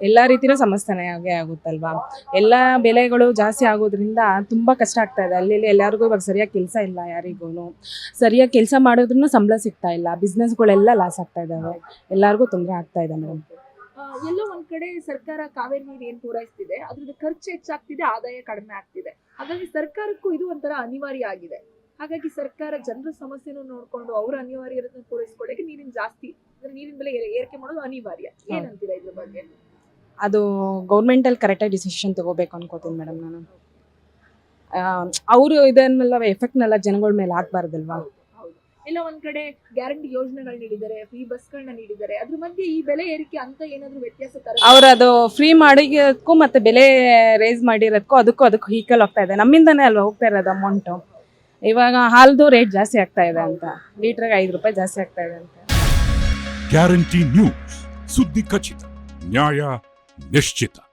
ಎಲ್ಲ ರೀತಿನೂ ಸಮಸ್ಯೆನೇ ಆಗೇ ಆಗುತ್ತಲ್ವಾ? ಎಲ್ಲ ಬೆಲೆಗಳು ಜಾಸ್ತಿ ಆಗೋದ್ರಿಂದ ತುಂಬ ಕಷ್ಟ ಆಗ್ತಾ ಇದೆ. ಅಲ್ಲಿ ಎಲ್ಲರಿಗೂ ಇವಾಗ ಸರಿಯಾಗಿ ಕೆಲಸ ಇಲ್ಲ ಯಾರಿಗೂ ಸರಿಯಾಗಿ ಕೆಲಸ ಮಾಡೋದ್ರೂ ಸಂಬಳ ಸಿಗ್ತಾ ಇಲ್ಲ. ಬಿಸ್ನೆಸ್ಗಳೆಲ್ಲ ಲಾಸ್ ಆಗ್ತಾ ಇದ್ದಾವೆ ಎಲ್ಲರಿಗೂ ತೊಂದರೆ ಆಗ್ತಾ ಇದೆ ಮೇಡಮ್ ಎಲ್ಲೋ ಒಂದ್ ಕಡೆ ಸರ್ಕಾರ ಕಾವೇರಿ ನೀರು ಏನ್ ಪೂರೈಸ್ತಿದೆ ಅದ್ರದ್ದು ಖರ್ಚು ಹೆಚ್ಚಾಗ್ತಿದೆ ಆದಾಯ ಕಡಿಮೆ ಆಗ್ತಿದೆ. ಹಾಗಾಗಿ ಸರ್ಕಾರಕ್ಕೂ ಇದು ಒಂಥರ ಅನಿವಾರ್ಯ ಆಗಿದೆ. ಹಾಗಾಗಿ ಸರ್ಕಾರ ಜನರ ಸಮಸ್ಯೆನೂ ನೋಡ್ಕೊಂಡು ಅವರ ಅನಿವಾರ್ಯತೆಯನ್ನು ಪೂರೈಸ್ಕೊಳ್ಳಿಕ್ಕೆ ನೀರಿನ ಜಾಸ್ತಿ ಅಂದ್ರೆ ನೀರಿನ ಬೆಲೆ ಏರ್- ಏರಿಕೆ ಮಾಡೋದು ಅನಿವಾರ್ಯ. ಏನಂತೀರಾ ಇದ್ರ ಬಗ್ಗೆ? ಅದು ಗೌರ್ಮೆಂಟಲ್ಲಿ ಕರೆಕ್ಟಾಗಿ ಡಿಸಿಷನ್ ತಗೋಬೇಕು ಅನ್ಕೋತೀನಿ ಮೇಡಮ್ ನಾನು. ಅವರು ಇದನ್ನೆಲ್ಲ ಎಫೆಕ್ಟ್ನೆಲ್ಲ ಜನಗಳ ಮೇಲೆ ಆಗಬಾರ್ದಲ್ವಾ? ಇಲ್ಲ ಒಂದ್ ಕಡೆ ಗ್ಯಾರಂಟಿ ಯೋಜನೆಗಳು ನೀಡಿದ್ದಾರೆ ಫ್ರೀ ಬಸ್ಗಳನ್ನ ನೀಡಿದ್ದಾರೆ. ಅದ್ರ ಮಧ್ಯೆ ಈ ಬೆಲೆ ಏರಿಕೆ ಅಂತ ಏನಾದ್ರೂ ವ್ಯತ್ಯಾಸ ತರ ಅವ್ರು ಅದು ಫ್ರೀ ಮಾಡಿರೋದಕ್ಕೂ ಮತ್ತೆ ಬೆಲೆ ರೇಸ್ ಮಾಡಿರೋದಕ್ಕೂ ಅದಕ್ಕೂ ಅದಕ್ಕೂ ಹೀಕಲ್ ಹೋಗ್ತಾ ಇದೆ. ನಮ್ಮಿಂದನೇ ಅಲ್ವಾ ಹೋಗ್ತಾ ಇರೋದು ಅಮೌಂಟು ಇವಾಗ ಹಾಲ್ದು ರೇಟ್ ಜಾಸ್ತಿ ಆಗ್ತಾ ಇದೆ ಅಂತ. ಲೀಟ್ರಿಗೆ ಐದು ರೂಪಾಯಿ ಜಾಸ್ತಿ ಆಗ್ತಾ ಇದೆ ಅಂತ. ಗ್ಯಾರಂಟಿ ನ್ಯೂಸ್ ಸುದ್ದಿ ಖಚಿತ. ನ್ಯಾಯ নিশ্চিতা